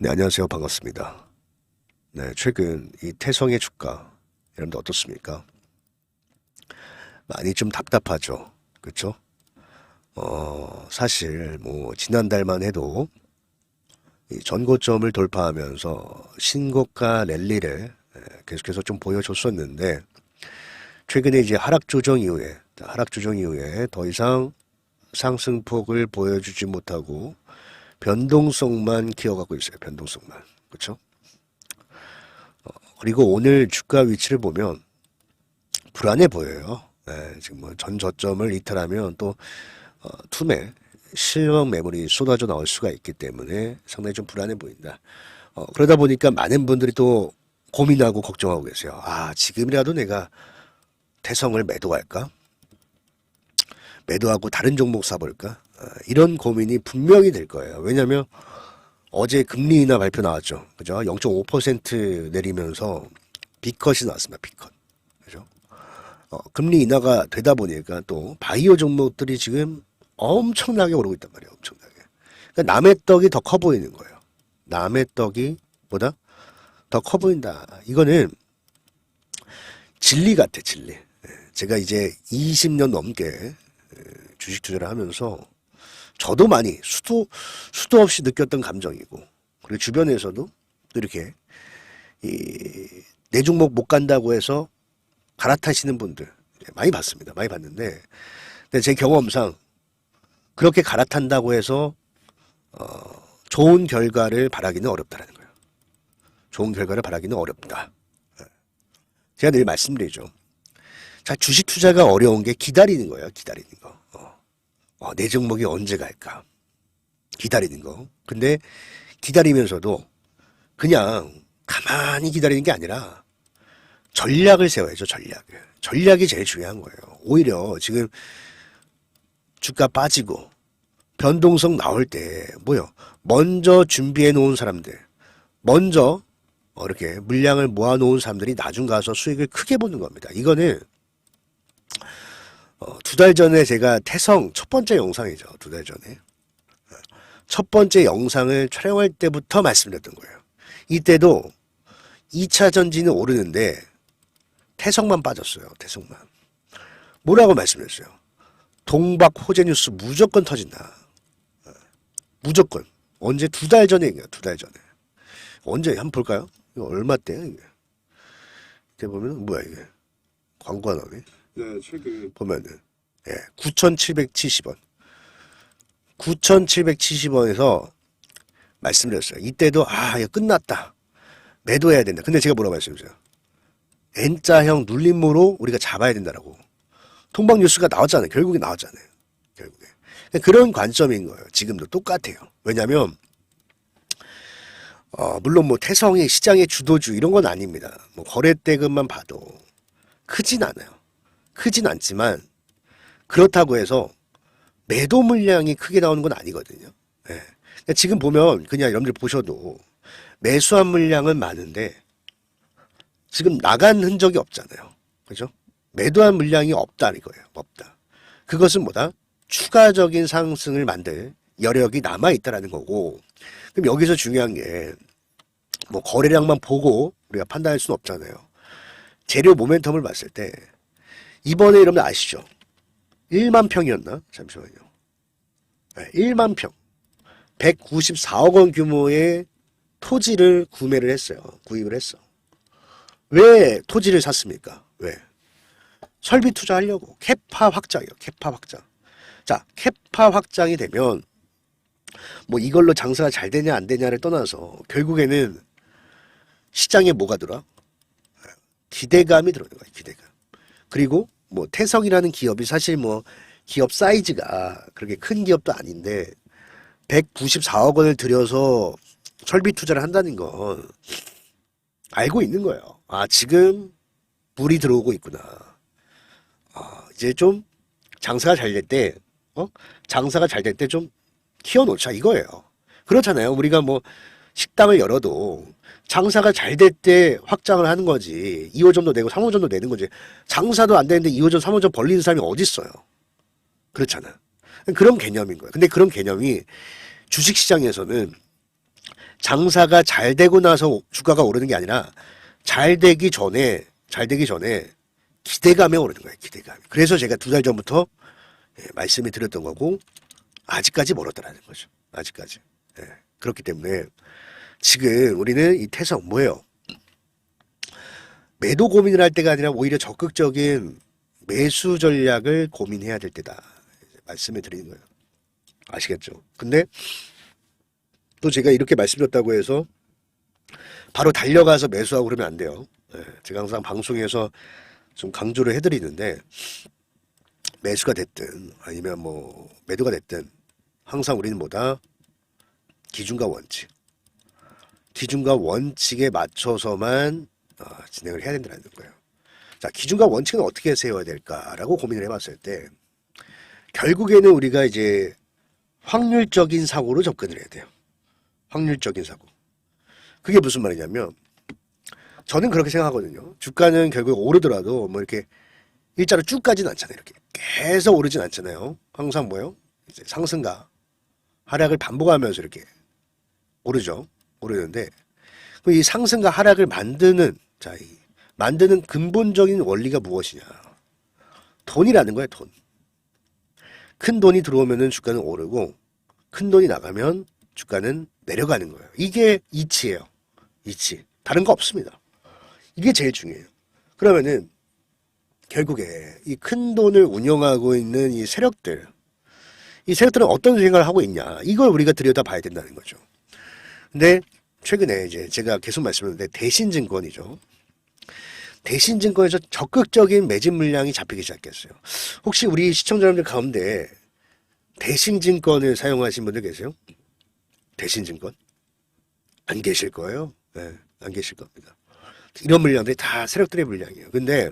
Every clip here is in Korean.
네, 안녕하세요. 반갑습니다. 네, 최근 이 태성의 주가, 여러분들 어떻습니까? 많이 좀 답답하죠. 그쵸? 어, 사실, 뭐, 지난달만 해도 이 전고점을 돌파하면서 신고가 랠리를 예, 계속해서 좀 보여줬었는데, 최근에 이제 하락 조정 이후에, 하락 조정 이후에 더 이상 상승폭을 보여주지 못하고, 변동성만 키워가고 있어요. 변동성만. 그렇죠? 그리고 오늘 주가 위치를 보면 불안해 보여요. 네, 지금 뭐 전 저점을 이탈하면 또 어, 투매 실명 매물이 쏟아져 나올 수가 있기 때문에 상당히 좀 불안해 보인다. 어, 그러다 보니까 많은 분들이 또 고민하고 걱정하고 계세요. 아 지금이라도 내가 태성을 매도할까? 매도하고 다른 종목 사볼까? 어, 이런 고민이 분명히 될 거예요. 왜냐하면 어제 금리 인하 발표 나왔죠. 그죠? 0.5% 내리면서 B컷이 나왔습니다. B컷. 그죠? 어, 금리 인하가 되다 보니까 또 바이오 종목들이 지금 엄청나게 오르고 있단 말이에요. 엄청나게. 그러니까 남의 떡이 더 커 보이는 거예요. 남의 떡이 보다 더 커 보인다. 이거는 진리 같아, 진리. 예, 제가 이제 20년 넘게 예, 주식 투자를 하면서 저도 많이 수도 수도 없이 느꼈던 감정이고 그리고 주변에서도 또 이렇게 이 내 종목 못 간다고 해서 갈아타시는 분들 많이 봤습니다. 많이 봤는데 근데 제 경험상 그렇게 갈아탄다고 해서 어 좋은 결과를 바라기는 어렵다라는 거예요. 좋은 결과를 바라기는 어렵다. 예. 제가 늘 말씀드리죠. 자, 주식 투자가 어려운 게 기다리는 거예요. 기다리는 거. 어. 어, 내 종목이 언제 갈까? 기다리는 거. 근데 기다리면서도 그냥 가만히 기다리는 게 아니라 전략을 세워야죠, 전략을. 전략이 제일 중요한 거예요. 오히려 지금 주가 빠지고 변동성 나올 때 뭐요? 먼저 준비해 놓은 사람들, 먼저 어, 이렇게 물량을 모아 놓은 사람들이 나중 가서 수익을 크게 보는 겁니다. 이거는 어, 두 달 전에 제가 태성 첫 번째 영상이죠. 두 달 전에. 첫 번째 영상을 촬영할 때부터 말씀드렸던 거예요. 이때도 2차 전지는 오르는데 태성만 빠졌어요. 태성만. 뭐라고 말씀드렸어요? 동박 호재 뉴스 무조건 터진다. 어, 무조건. 언제 두 달 전에 얘기야. 두 달 전에. 언제 한번 볼까요? 이거 얼마 때야 이게? 이렇게 보면 뭐야 이게? 광고 하나 네. 네, 최근 보면은 예, 9,770원. 9,770원에서 말씀드렸어요. 이때도 아, 이거 끝났다. 매도해야 된다. 근데 제가 뭐라고 말씀드렸어요? N자형 눌림으로 우리가 잡아야 된다라고. 통박 뉴스가 나왔잖아요. 결국에 나왔잖아요. 결국에. 그런 관점인 거예요. 지금도 똑같아요. 왜냐하면 어, 물론 뭐 태성이 시장의 주도주 이런 건 아닙니다. 뭐 거래대금만 봐도 크진 않아요. 크진 않지만 그렇다고 해서 매도 물량이 크게 나오는 건 아니거든요. 예. 그러니까 지금 보면 그냥 여러분들 보셔도 매수한 물량은 많은데 지금 나간 흔적이 없잖아요. 그죠? 매도한 물량이 없다는 거예요. 없다. 그것은 뭐다? 추가적인 상승을 만들 여력이 남아 있다라는 거고. 그럼 여기서 중요한 게 뭐 거래량만 보고 우리가 판단할 수는 없잖아요. 재료 모멘텀을 봤을 때 이번에 여러분 아시죠? 1만 평이었나? 잠시만요. 네, 1만 평. 194억 원 규모의 토지를 구매를 했어요. 구입을 했어. 왜 토지를 샀습니까? 왜? 설비 투자하려고. 캐파 확장이요. 캐파 확장. 자, 캐파 확장이 되면 뭐 이걸로 장사가 잘 되냐 안 되냐를 떠나서 결국에는 시장에 뭐가 들어? 기대감이 들어오는. 기대감. 그리고 뭐 태성이라는 기업이 사실 뭐 기업 사이즈가 그렇게 큰 기업도 아닌데 194억 원을 들여서 설비 투자를 한다는 건 알고 있는 거예요. 아 지금 물이 들어오고 있구나. 아 이제 좀 장사가 잘 될 때, 어 장사가 잘 될 때 좀 키워놓자 이거예요. 그렇잖아요. 우리가 뭐 식당을 열어도 장사가 잘 될 때 확장을 하는 거지. 2호점도 내고 3호점도 내는 거지. 장사도 안 되는데 2호점, 3호점 벌리는 사람이 어디 있어요? 그렇잖아. 그런 개념인 거예요. 근데 그런 개념이 주식 시장에서는 장사가 잘 되고 나서 주가가 오르는 게 아니라 잘 되기 전에 잘 되기 전에 기대감에 오르는 거예요. 기대감. 그래서 제가 두 달 전부터 예, 말씀을 드렸던 거고 아직까지 멀었다라는 거죠. 아직까지. 예, 그렇기 때문에 지금 우리는 이 태성 뭐예요? 매도 고민을 할 때가 아니라 오히려 적극적인 매수 전략을 고민해야 될 때다. 말씀을 드리는 거예요. 아시겠죠? 근데 또 제가 이렇게 말씀드렸다고 해서 바로 달려가서 매수하고 그러면 안 돼요. 예, 제가 항상 방송에서 좀 강조를 해드리는데 매수가 됐든 아니면 뭐 매도가 됐든 항상 우리는 뭐다 기준과 원칙 기준과 원칙에 맞춰서만 어, 진행을 해야 된다는 거예요. 자 기준과 원칙은 어떻게 세워야 될까라고 고민을 해봤을 때 결국에는 우리가 이제 확률적인 사고로 접근을 해야 돼요. 확률적인 사고. 그게 무슨 말이냐면 저는 그렇게 생각하거든요. 주가는 결국 오르더라도 뭐 이렇게 일자로 쭉 가진 않잖아요. 이렇게 계속 오르진 않잖아요. 항상 뭐요? 이제 상승과 하락을 반복하면서 이렇게 오르죠. 오르는데 이 상승과 하락을 만드는 자, 이 만드는 근본적인 원리가 무엇이냐? 돈이라는 거예요, 돈. 큰 돈이 들어오면은 주가는 오르고 큰 돈이 나가면 주가는 내려가는 거예요. 이게 이치예요. 이치. 다른 거 없습니다. 이게 제일 중요해요. 그러면은 결국에 이 큰 돈을 운영하고 있는 이 세력들, 이 세력들은 어떤 생각을 하고 있냐, 이걸 우리가 들여다봐야 된다는 거죠. 근데 최근에 이제 제가 계속 말씀드렸는데 대신증권이죠. 대신증권에서 적극적인 매집 물량이 잡히기 시작했어요. 혹시 우리 시청자분들 가운데 대신증권을 사용하신 분들 계세요? 대신증권? 안 계실 거예요. 네, 안 계실 겁니다. 이런 물량들이 다 세력들의 물량이에요. 근데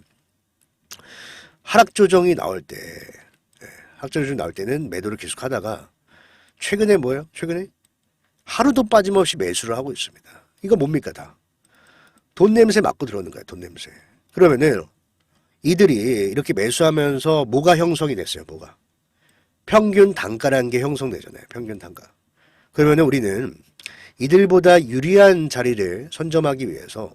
하락 조정이 나올 때, 예, 하락 조정이 나올 때는 매도를 계속 하다가 최근에 뭐예요? 최근에 하루도 빠짐없이 매수를 하고 있습니다. 이거 뭡니까 다? 돈 냄새 맡고 들어오는 거예요. 돈 냄새. 그러면은 이들이 이렇게 매수하면서 뭐가 형성이 됐어요. 뭐가? 평균 단가라는 게 형성되잖아요. 평균 단가. 그러면은 우리는 이들보다 유리한 자리를 선점하기 위해서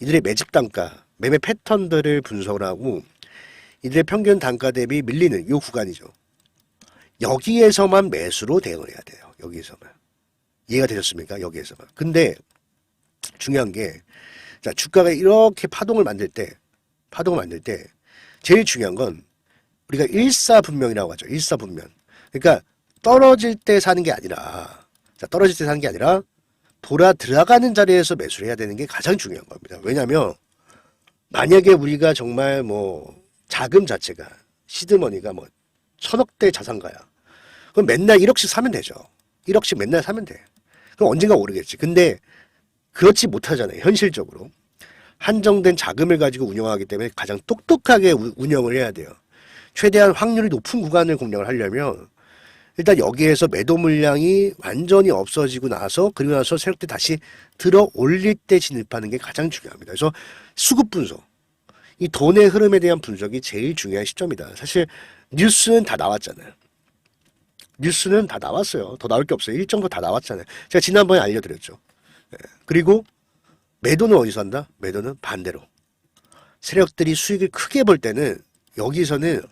이들의 매집 단가, 매매 패턴들을 분석을 하고 이들의 평균 단가 대비 밀리는 이 구간이죠. 여기에서만 매수로 대응을 해야 돼요. 여기에서만. 이해가 되셨습니까? 여기에서만. 근데 중요한 게 자, 주가가 이렇게 파동을 만들 때 파동을 만들 때 제일 중요한 건 우리가 일사분명이라고 하죠. 일사분명. 그러니까 떨어질 때 사는 게 아니라 자, 떨어질 때 사는 게 아니라 돌아 들어가는 자리에서 매수를 해야 되는 게 가장 중요한 겁니다. 왜냐하면 만약에 우리가 정말 뭐 자금 자체가 시드머니가 뭐 천억대 자산가야. 그럼 맨날 1억씩 사면 되죠. 1억씩 맨날 사면 돼. 그럼 언젠가 오르겠지. 근데 그렇지 못하잖아요. 현실적으로. 한정된 자금을 가지고 운영하기 때문에 가장 똑똑하게 우- 운영을 해야 돼요. 최대한 확률이 높은 구간을 공략을 하려면 일단 여기에서 매도 물량이 완전히 없어지고 나서 그리고 나서 세력들 다시 들어 올릴 때 진입하는 게 가장 중요합니다. 그래서 수급 분석, 이 돈의 흐름에 대한 분석이 제일 중요한 시점이다. 사실 뉴스는 다 나왔잖아요. 뉴스는 다 나왔어요. 더 나올 게 없어요. 일정도 다 나왔잖아요. 제가 지난번에 알려드렸죠. 예. 그리고 매도는 어디서 한다? 매도는 반대로. 세력들이 수익을 크게 볼 때는 여기서는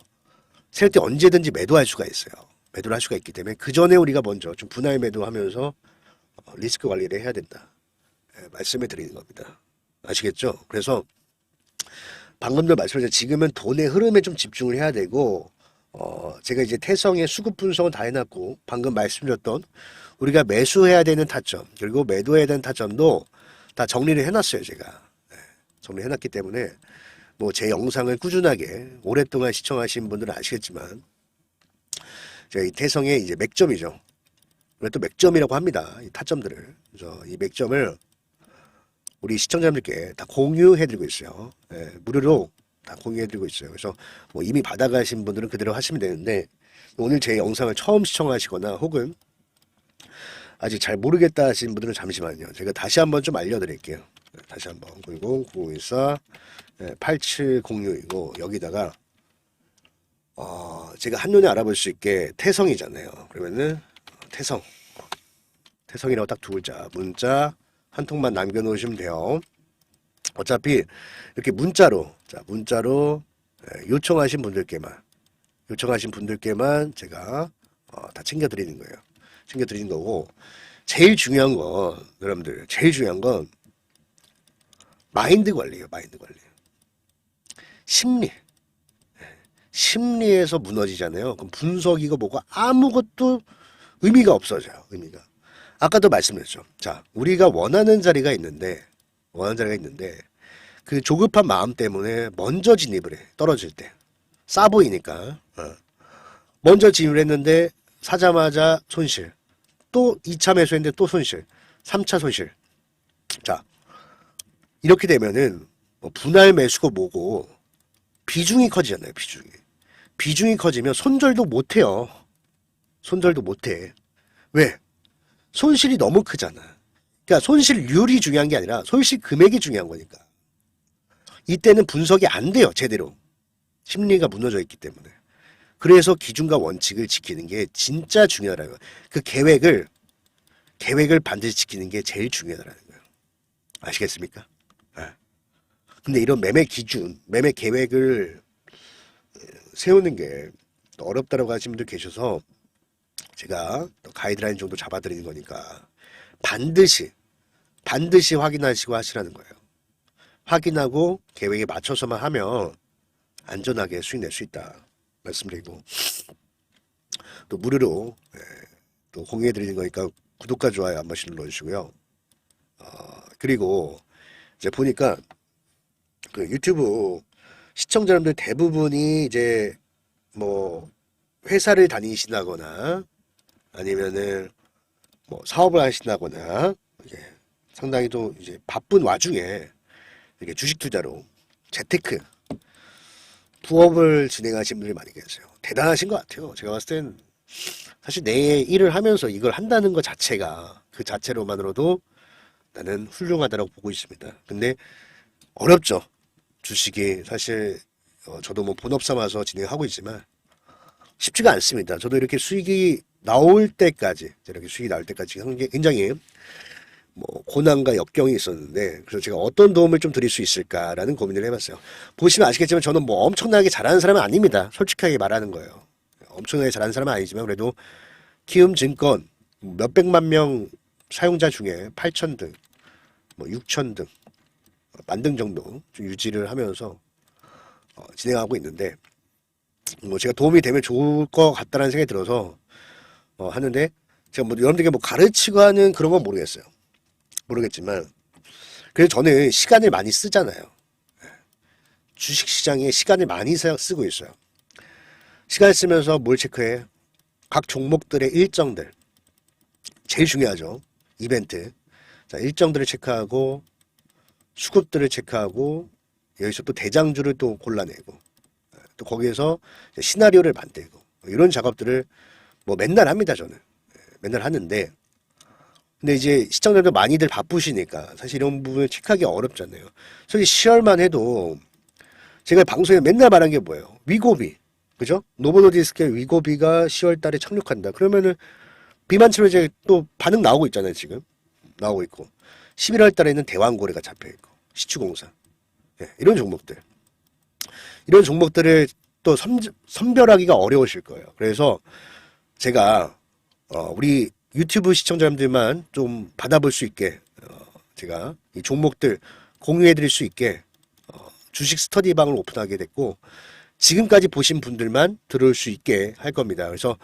세력들이 언제든지 매도할 수가 있어요. 매도를 할 수가 있기 때문에 그 전에 우리가 먼저 좀 분할 매도하면서 어, 리스크 관리를 해야 된다. 예, 말씀을 드리는 겁니다. 아시겠죠? 그래서 방금도 말씀드렸지만 지금은 돈의 흐름에 좀 집중을 해야 되고 어 제가 이제 태성의 수급 분석은 다 해놨고 방금 말씀드렸던 우리가 매수해야 되는 타점 그리고 매도해야 되는 타점도 다 정리를 해놨어요 제가 네, 정리해놨기 때문에 뭐 제 영상을 꾸준하게 오랫동안 시청하신 분들은 아시겠지만 제가 이 태성의 이제 맥점이죠. 그래 또 맥점이라고 합니다. 이 타점들을 그래서 이 맥점을 우리 시청자분들께 다 공유해드리고 있어요. 예, 무료로 다 공유해드리고 있어요. 그래서 뭐 이미 받아가신 분들은 그대로 하시면 되는데 오늘 제 영상을 처음 시청하시거나 혹은 아직 잘 모르겠다 하신 분들은 잠시만요. 제가 다시 한번 좀 알려드릴게요. 네, 다시 한번 010 9014 8706이고 여기다가 어, 제가 한눈에 알아볼 수 있게 태성이잖아요. 그러면은 태성 혜성이라고 딱 두 글자 문자 한 통만 남겨놓으시면 돼요. 어차피 이렇게 문자로 자 문자로 예, 요청하신 분들께만 요청하신 분들께만 제가 어, 다 챙겨드리는 거예요. 챙겨드리는 거고 제일 중요한 건 여러분들 제일 중요한 건 마인드 관리예요. 마인드 관리. 심리. 예, 심리에서 무너지잖아요. 그럼 분석이고 뭐고 아무것도 의미가 없어져요. 의미가. 아까도 말씀드렸죠. 자, 우리가 원하는 자리가 있는데 원하는 자리가 있는데 그 조급한 마음 때문에 먼저 진입을 해. 떨어질 때. 싸 보이니까. 어. 먼저 진입을 했는데 사자마자 손실. 또 2차 매수했는데 또 손실. 3차 손실. 자, 이렇게 되면은 뭐 분할 매수고 뭐고 비중이 커지잖아요. 비중이. 비중이 커지면 손절도 못 해요. 손절도 못 해. 왜? 손실이 너무 크잖아. 그러니까 손실률이 중요한 게 아니라 손실 금액이 중요한 거니까. 이때는 분석이 안 돼요. 제대로. 심리가 무너져 있기 때문에. 그래서 기준과 원칙을 지키는 게 진짜 중요하다는 거예요. 그 계획을 계획을 반드시 지키는 게 제일 중요하다는 거예요. 아시겠습니까? 예. 근데 이런 매매 기준, 매매 계획을 세우는 게 어렵다라고 하시는 분들 계셔서 제가 또 가이드라인 정도 잡아드리는 거니까 반드시 반드시 확인하시고 하시라는 거예요. 확인하고 계획에 맞춰서만 하면 안전하게 수익 낼 수 있다 말씀드리고 또 무료로 예, 또 공유해 드리는 거니까 구독과 좋아요 한 번씩 눌러주시고요. 어, 그리고 이제 보니까 그 유튜브 시청자분들 대부분이 이제 뭐 회사를 다니신다거나 아니면은 뭐 사업을 하신다거나 이제 상당히 또 이제 바쁜 와중에 이렇게 주식 투자로 재테크 부업을 진행하신 분들이 많이 계세요. 대단하신 것 같아요. 제가 봤을 땐 사실 내 일을 하면서 이걸 한다는 것 자체가 그 자체로만으로도 나는 훌륭하다고 보고 있습니다. 근데 어렵죠. 주식이 사실 어, 저도 뭐 본업 삼아서 진행하고 있지만 쉽지가 않습니다. 저도 이렇게 수익이 나올 때까지 이렇게 수익이 나올 때까지 굉장히- 뭐 고난과 역경이 있었는데 그래서 제가 어떤 도움을 좀 드릴 수 있을까라는 고민을 해봤어요. 보시면 아시겠지만 저는 뭐 엄청나게 잘하는 사람은 아닙니다. 솔직하게 말하는 거예요. 엄청나게 잘하는 사람은 아니지만 그래도 키움증권 몇백만 명 사용자 중에 8천 등, 뭐 6천 등, 만등 정도 좀 유지를 하면서 어, 진행하고 있는데 뭐 제가 도움이 되면 좋을 것 같다는 생각이 들어서 어, 하는데 제가 뭐 여러분들에게 뭐 가르치고 하는 그런 건 모르겠어요. 모르겠지만 그래서 저는 시간을 많이 쓰잖아요. 주식 시장에 시간을 많이 사- 쓰고 있어요. 시간 쓰면서 뭘 체크해? 각 종목들의 일정들 제일 중요하죠. 이벤트. 자, 일정들을 체크하고 수급들을 체크하고 여기서 또 대장주를 또 골라내고 또 거기에서 시나리오를 만들고 이런 작업들을 뭐 맨날 합니다 저는 예, 맨날 하는데 근데 이제 시청자들 많이들 바쁘시니까 사실 이런 부분을 체크하기 어렵잖아요. 솔직히 10월만 해도 제가 방송에 맨날 말한 게 뭐예요? 위고비 그죠? 노보노디스크의 위고비가 10월 달에 착륙한다. 그러면은 비만 치료 이제 또 반응 나오고 있잖아요 지금 나오고 있고 11월 달에는 대왕고래가 잡혀 있고 시추공사 예, 이런 종목들 이런 종목들을 또 선, 선별하기가 어려우실 거예요. 그래서 제가 어, 우리 유튜브 시청자분들만 좀 받아볼 수 있게 어, 제가 이 종목들 공유해 드릴 수 있게 어, 주식 스터디 방을 오픈하게 됐고 지금까지 보신 분들만 들을 수 있게 할 겁니다. 그래서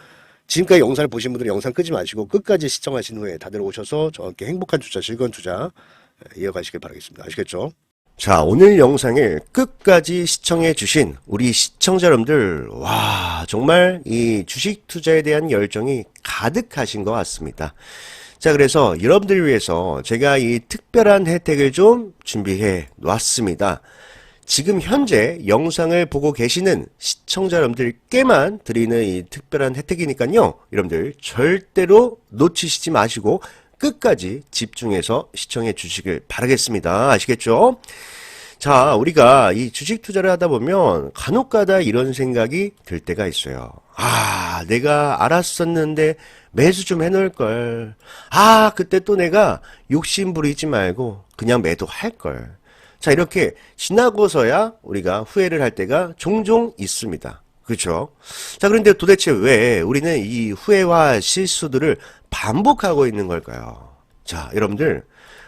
지금까지 영상을 보신 분들은 영상 끄지 마시고 끝까지 시청하신 후에 다들 오셔서 저와 함께 행복한 투자, 즐거운 투자 예, 이어가시길 바라겠습니다. 아시겠죠? 자, 오늘 영상을 끝까지 시청해 주신 우리 시청자 여러분들, 와, 정말 이 주식 투자에 대한 열정이 가득하신 것 같습니다. 자, 그래서 여러분들을 위해서 제가 이 특별한 혜택을 좀 준비해 놨습니다. 지금 현재 영상을 보고 계시는 시청자 여러분들께만 드리는 이 특별한 혜택이니까요. 여러분들 절대로 놓치시지 마시고 끝까지 집중해서 시청해 주시길 바라겠습니다. 아시겠죠? 자, 우리가 이 주식 투자를 하다 보면 간혹가다 이런 생각이 들 때가 있어요. 아, 내가 알았었는데 매수 좀 해놓을 걸. 아, 그때 또 내가 욕심 부리지 말고 그냥 매도할 걸. 자, 이렇게 지나고서야 우리가 후회를 할 때가 종종 있습니다. 그렇죠? 자, 그런데 도대체 왜 우리는 이 후회와 실수들을 반복하고 있는 걸까요? 자, 여러분들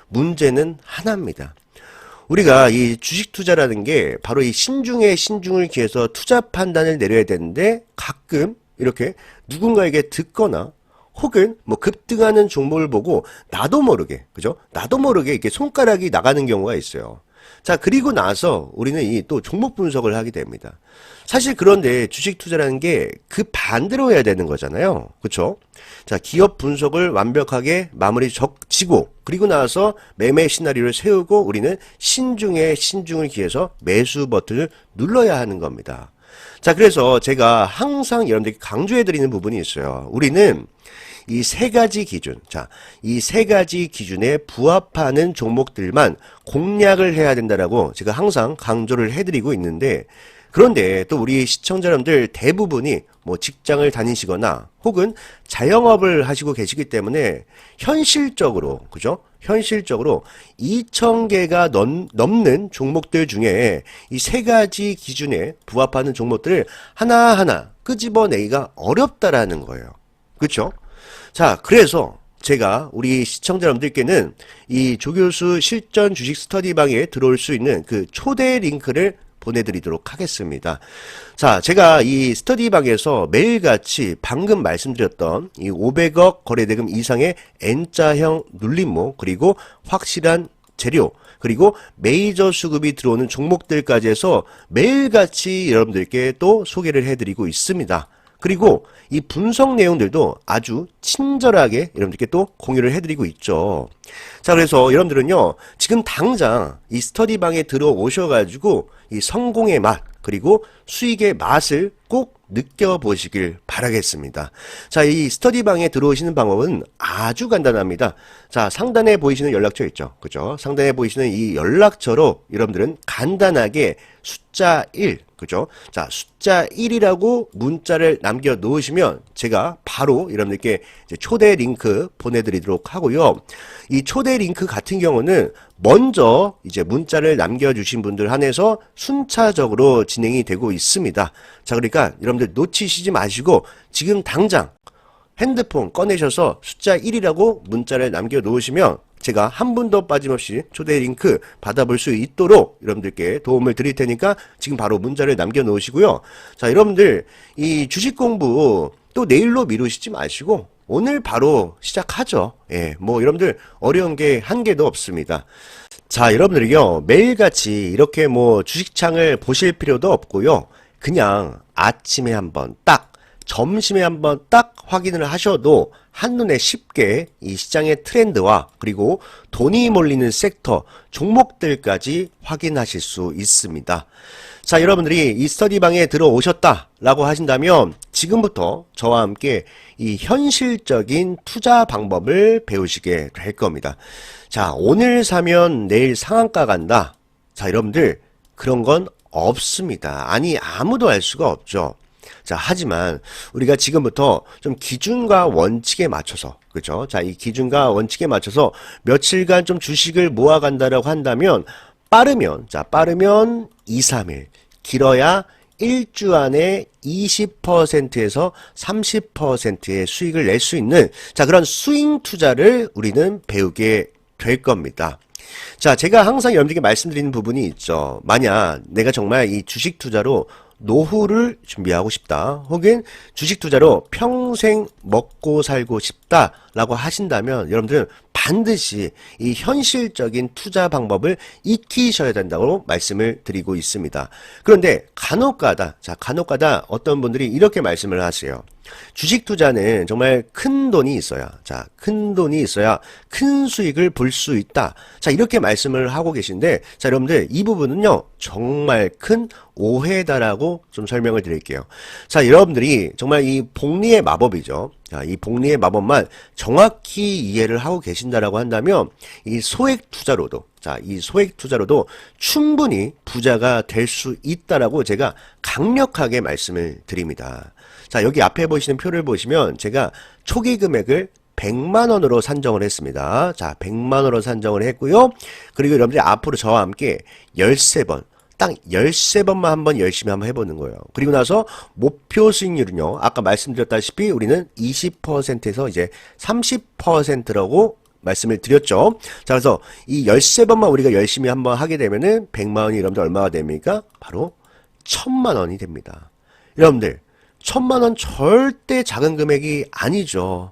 문제는 하나입니다. 우리가 이 주식 투자라는 게 바로 이 신중에 신중을 기해서 투자 판단을 내려야 되는데 가끔 이렇게 누군가에게 듣거나 혹은 뭐 급등하는 종목을 보고 나도 모르게 그죠? 나도 모르게 이렇게 손가락이 나가는 경우가 있어요. 자, 그리고 나서 우리는 이 또 종목 분석을 하게 됩니다. 사실 그런데 주식 투자라는 게 그 반대로 해야 되는 거잖아요. 그쵸? 자, 기업 분석을 완벽하게 마무리 적지고, 그리고 나서 매매 시나리오를 세우고 우리는 신중에 신중을 기해서 매수 버튼을 눌러야 하는 겁니다. 자, 그래서 제가 항상 여러분들께 강조해드리는 부분이 있어요. 우리는 이 세 가지 기준, 자, 이 세 가지 기준에 부합하는 종목들만 공략을 해야 된다라고 제가 항상 강조를 해드리고 있는데, 그런데 또 우리 시청자 여러분들 대부분이 뭐 직장을 다니시거나 혹은 자영업을 하시고 계시기 때문에 현실적으로, 그죠? 현실적으로 2,000개가 넘 는 종목들 중에 이 세 가지 기준에 부합하는 종목들을 하나하나 끄집어내기가 어렵다라는 거예요. 그렇죠? 자, 그래서 제가 우리 시청자 여러분들께는 이 조교수 실전 주식 스터디방에 들어올 수 있는 그 초대 링크를 보내드리도록 하겠습니다. 자, 제가 이 스터디방에서 매일같이 방금 말씀드렸던 이 500억 거래대금 이상의 N자형 눌림목 그리고 확실한 재료 그리고 메이저 수급이 들어오는 종목들까지 해서 매일같이 여러분들께 또 소개를 해드리고 있습니다. 그리고 이 분석 내용들도 아주 친절하게 여러분들께 또 공유를 해드리고 있죠. 자, 그래서 여러분들은요, 지금 당장 이 스터디방에 들어오셔가지고 이 성공의 맛, 그리고 수익의 맛을 꼭 느껴보시길 바라겠습니다. 자, 이 스터디방에 들어오시는 방법은 아주 간단합니다. 자, 상단에 보이시는 연락처 있죠. 그죠? 상단에 보이시는 이 연락처로 여러분들은 간단하게 숫자 1, 그죠? 자, 숫자 1이라고 문자를 남겨 놓으시면 제가 바로 여러분들께 초대 링크 보내드리도록 하고요. 이 초대 링크 같은 경우는 먼저 이제 문자를 남겨주신 분들 한해서 순차적으로 진행이 되고 있습니다. 자, 그러니까 여러분들 놓치시지 마시고 지금 당장 핸드폰 꺼내셔서 숫자 1이라고 문자를 남겨 놓으시면 제가 한 분도 빠짐없이 초대 링크 받아볼 수 있도록 여러분들께 도움을 드릴 테니까 지금 바로 문자를 남겨 놓으시고요. 자, 여러분들 이 주식 공부 또 내일로 미루시지 마시고 오늘 바로 시작하죠. 예, 뭐 여러분들 어려운 게 한 개도 없습니다. 자, 여러분들이요. 매일같이 이렇게 뭐 주식창을 보실 필요도 없고요. 그냥 아침에 한번 딱 점심에 한번 딱 확인을 하셔도 한눈에 쉽게 이 시장의 트렌드와 그리고 돈이 몰리는 섹터, 종목들까지 확인하실 수 있습니다. 자, 여러분들이 이 스터디방에 들어오셨다라고 하신다면 지금부터 저와 함께 이 현실적인 투자 방법을 배우시게 될 겁니다. 자, 오늘 사면 내일 상한가 간다. 자, 여러분들 그런 건 없습니다. 아니, 아무도 알 수가 없죠. 자, 하지만 우리가 지금부터 좀 기준과 원칙에 맞춰서, 그죠? 자, 이 기준과 원칙에 맞춰서 며칠간 좀 주식을 모아 간다라고 한다면 빠르면, 자, 빠르면 2, 3일, 길어야 1주 안에 20%에서 30%의 수익을 낼 수 있는, 자, 그런 스윙 투자를 우리는 배우게 될 겁니다. 자, 제가 항상 여러분들께 말씀드리는 부분이 있죠. 만약 내가 정말 이 주식 투자로 노후를 준비하고 싶다. 혹은 주식 투자로 평생 먹고 살고 싶다라고 하신다면 여러분들은 반드시 이 현실적인 투자 방법을 익히셔야 된다고 말씀을 드리고 있습니다. 그런데 간혹가다, 자, 간혹가다 어떤 분들이 이렇게 말씀을 하세요. 주식 투자는 정말 큰 돈이 있어야, 자, 큰 돈이 있어야 큰 수익을 볼 수 있다. 자, 이렇게 말씀을 하고 계신데, 자, 여러분들, 이 부분은요, 정말 큰 오해다라고 좀 설명을 드릴게요. 자, 여러분들이 정말 이 복리의 마법이죠. 자, 이 복리의 마법만 정확히 이해를 하고 계신다라고 한다면 이 소액 투자로도 자, 이 소액 투자로도 충분히 부자가 될 수 있다라고 제가 강력하게 말씀을 드립니다. 자, 여기 앞에 보시는 표를 보시면 제가 초기 금액을 100만 원으로 산정을 했습니다. 자, 100만 원으로 산정을 했고요. 그리고 여러분들이 앞으로 저와 함께 13번 딱 13번만 한번 열심히 한번 해보는 거예요. 그리고 나서 목표 수익률은요. 아까 말씀드렸다시피 우리는 20%에서 이제 30%라고 말씀을 드렸죠. 자, 그래서 이 13번만 우리가 열심히 한번 하게 되면은 100만 원이 여러분들 얼마가 됩니까? 바로 1000만 원이 됩니다. 여러분들, 1000만 원 절대 작은 금액이 아니죠.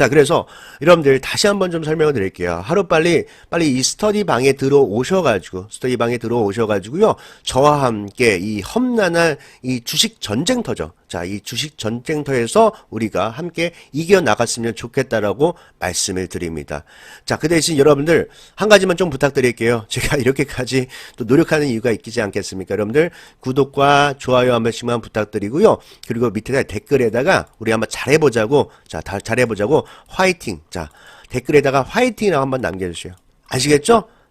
자, 그래서 여러분들 다시 한번 좀 설명을 드릴게요. 하루 빨리 빨리 이 스터디 방에 들어오셔 가지고 스터디 방에 들어오셔 가지고요. 저와 함께 이 험난한 이 주식 전쟁터죠. 자, 이 주식 전쟁터에서 우리가 함께 이겨 나갔으면 좋겠다라고 말씀을 드립니다. 자, 그 대신 여러분들 한 가지만 좀 부탁드릴게요. 제가 이렇게까지 또 노력하는 이유가 있지 않겠습니까? 여러분들 구독과 좋아요 한 번씩만 부탁드리고요. 그리고 밑에 댓글에다가 우리 한번 잘해보자고 자, 다 잘해보자고 화이팅. 자, 댓글에다가 화이팅이라고 한번 남겨주세요. 아시겠죠?